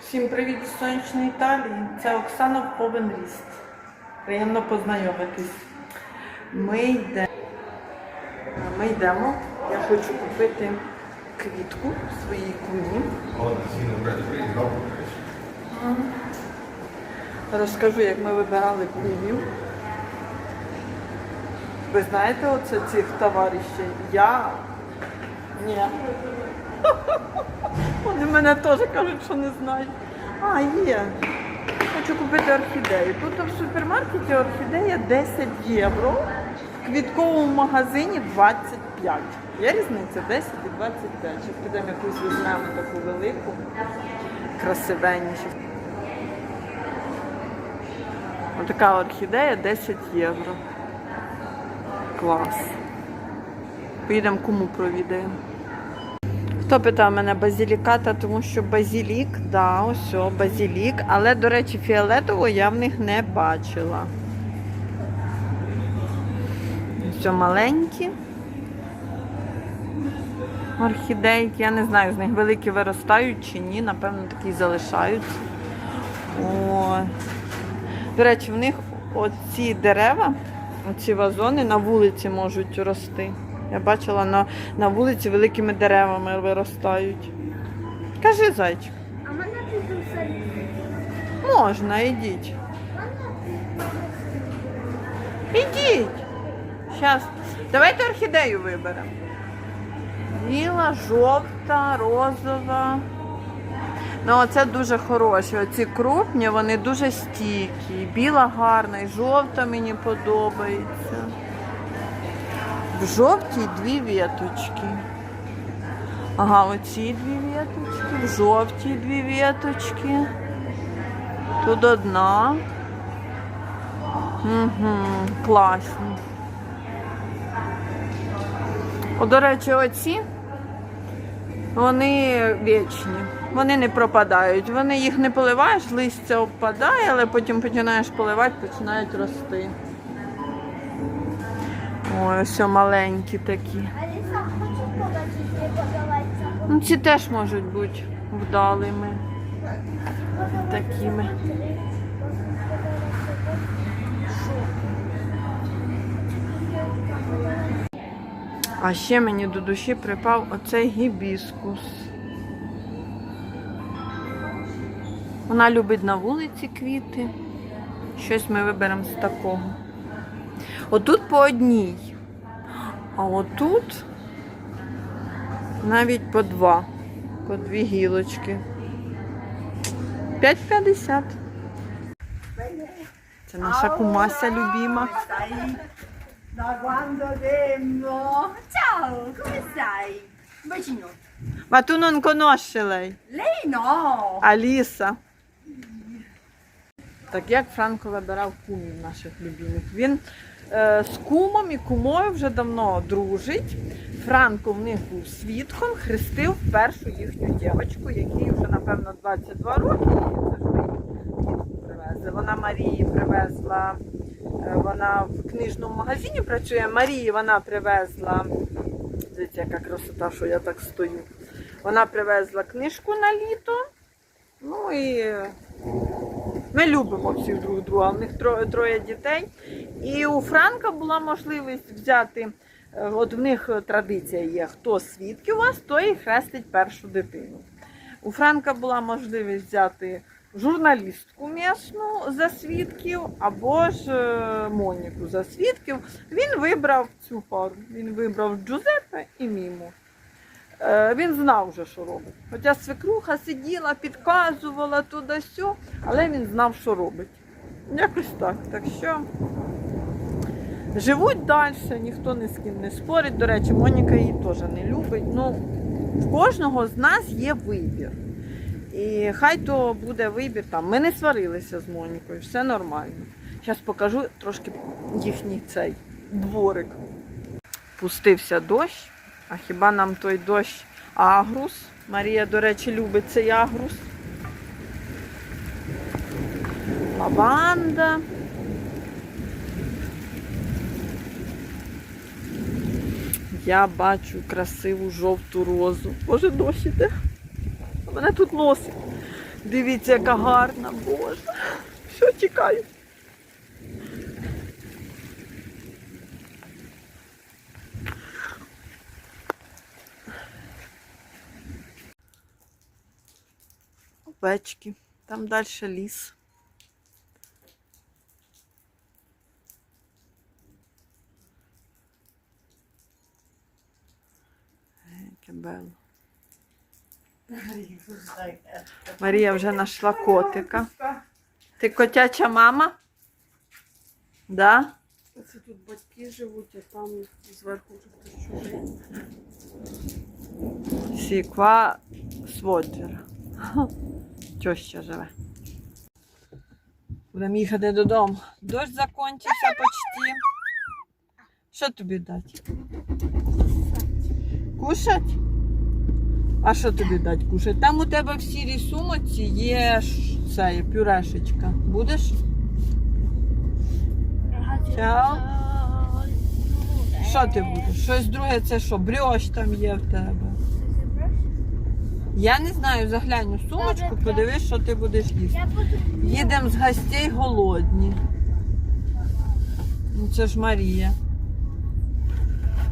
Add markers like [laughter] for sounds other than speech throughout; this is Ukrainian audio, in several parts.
Всім привіт з сонячної Італії. Це Оксана Повенріст. Приємно познайомитись. Ми йдемо. Ми йдемо. Я хочу купити квітку своїй куні. Розкажу, як ми вибирали кумів. Ви знаєте оце цих товаришів? Я ні. [laughs] Мене теж кажуть, що не знають. А, є. Хочу купити орхідею. Тут в супермаркеті орхідея 10 євро, в квітковому магазині 25. Є різниця 10 і 25. Зараз підемо якусь візьмемо таку велику, красивеннішу. Отака орхідея 10 євро. Клас. Поїдемо кому провідаємо. Хто питав мене базіліката, тому що базілік, да, ось о, базілік, але, до речі, фіолетового я в них не бачила. Все маленькі. Орхідейки, я не знаю, з них великі виростають чи ні, напевно, такі залишаються. О. До речі, в них оці дерева, оці вазони на вулиці можуть рости. Я бачила на, на вулиці великими деревами виростають. Кажи, зайчик. А мене тут все. Можна, йдіть. Ідіть. Зараз. Давайте орхідею виберемо. Біла, жовта, розова. Ну, оце дуже хороші. Оці крупні, вони дуже стійкі. Біла гарна і жовта мені подобається. В жовтій дві віточки. Ага, оці дві віточки, в жовтій дві віточки. Тут одна. Угу, класні. О, до речі, оці, вони вічні. Вони не пропадають. Вони їх не поливаєш, листя впадає, але потім починаєш поливати, починають рости. Ой, ось маленькі такі. Ну, ці теж можуть бути вдалими. Такими. А ще мені до душі припав оцей гібіскус. Вона любить на вулиці квіти. Щось ми виберемо з такого. Отут по одній. А отут навіть по два. По дві гілочки. 5,50. Це наша кумася любима. Da quando tempo? Ciao, come stai? Un bacino. Ma tu non conosci lei? Lei no! Аліса. Так як Франко вибирав кумів наших любимих? Він з кумом і кумою вже давно дружить. Франко в них був свідком, хрестив першу їхню дівчинку, якій вже, напевно, 22 роки. Вона Марії привезла, е, вона в книжному магазині працює. Марії вона привезла. Дивіться, яка красота, що я так стою. Вона привезла книжку на літо. Ну і ми любимо всіх друг друга. У них троє дітей. І у Франка була можливість взяти, е, от в них традиція є, хто свідки у вас, той і хрестить першу дитину. У Франка була можливість взяти журналістку місну за свідків або ж е, Моніку за свідків. Він вибрав цю пару. Він вибрав Джузеппе і Міму. Е, Він знав вже, що робить. Хоча свекруха сиділа, підказувала туди сьо, але він знав, що робить. Якось так. Так що живуть далі, ніхто ні з ким не спорить. До речі, Моніка її теж не любить. Ну, в кожного з нас є вибір. І хай то буде вибір там. Ми не сварилися з Монікою, все нормально. Зараз покажу трошки їхній цей дворик. Пустився дощ. А хіба нам той дощ агрус? Марія, до речі, любить цей агрус. Лаванда. Я бачу красиву жовту розу. Боже, дощ іде. Мене тут носить. Дивіться, яка гарна, боже. Що тікаю? Овечки. Там далі ліс. Яке бело. Марія вже знайшла котика. Ти котяча мама? Да? Це тут батьки живуть, а там зверху хтось чужий. Сіква Своджера. [laughs] Тьоща живе. Будемо їхати додому. Дощ закінчився почти. Що тобі дати? Кушать? А що тобі дати кушать? Там у тебе в сірій сумочці є є пюрешечка. Будеш? Чао. Що ти будеш? Щось друге це що? Брьош там є в тебе. Я не знаю, заглянь у сумочку, подивись, що ти будеш їсти. Їдемо з гостей голодні. Ну це ж Марія.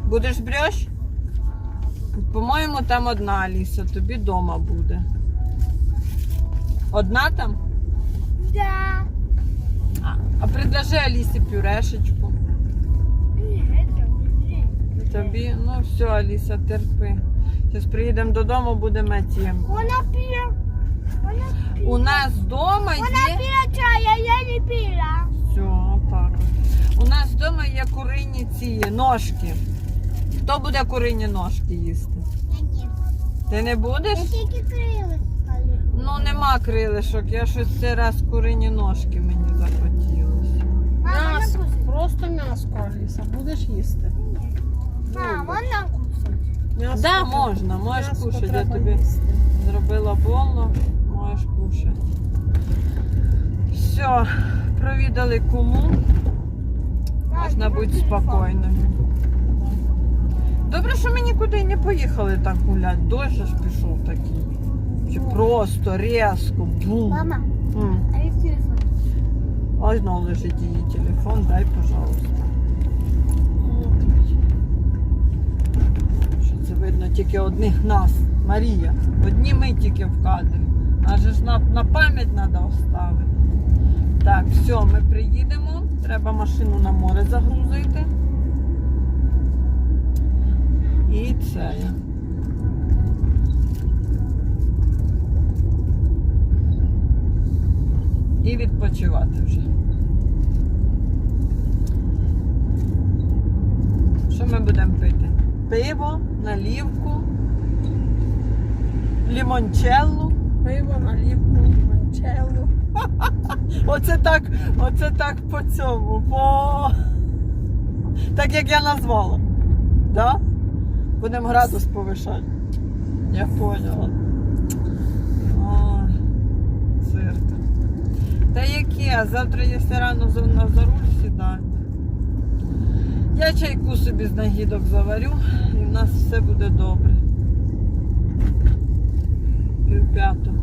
Будеш брьош? По-моєму, там одна Аліса, тобі вдома буде. Одна там? Да. А, а предложи Алісі пюрешечку. Тобі, ну все, Аліса, терпи. Зараз приїдемо додому, будемо ці. Вона п'є. Вона. У нас вдома Вона є. п'є чай, а я не пила. Все, так. У нас вдома є курині ці ножки. Хто буде курині ножки їсти? Я ні. Ти не будеш? Я тільки крили. Ну нема крилишок, я щось цей раз курині ножки мені захотілося. М'ясо, просто м'ясо, Аліса. Будеш їсти. Мама, вона кусить. М'ясо Да, можна, можеш м'ясо кушати, я тобі їсти. зробила болно, можеш кушати. Все, провідали куму, можна бути спокійним. Нікуди не поїхали так гуляти. Дощ ж пішов такий. Чи просто різко, бум. Мама, М. а є телефон? Ось знову лежить її телефон, дай, пожалуйста. Що це видно тільки одних нас. Марія. Одні ми тільки в кадрі. А же ж на, на пам'ять треба оставити. Так, все, ми приїдемо. Треба машину на море загрузити. І це. І відпочивати вже. Що ми будемо пити? Пиво, налівку, лімончеллу. Пиво, налівку, манчелло. [laughs] Оце так, оце так по цьому. По... Так як я назвала. Да? Будемо градус повишати. Я поняла. Ой, цирк. Та яке? Завтра я все рано за, руль сідати. Я чайку собі з нагідок заварю і в нас все буде добре. Пів п'ятого.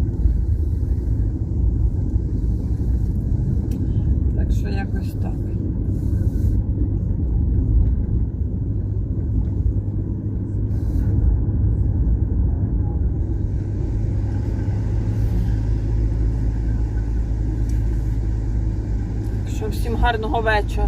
Так що якось так. Так що всім гарного вечора.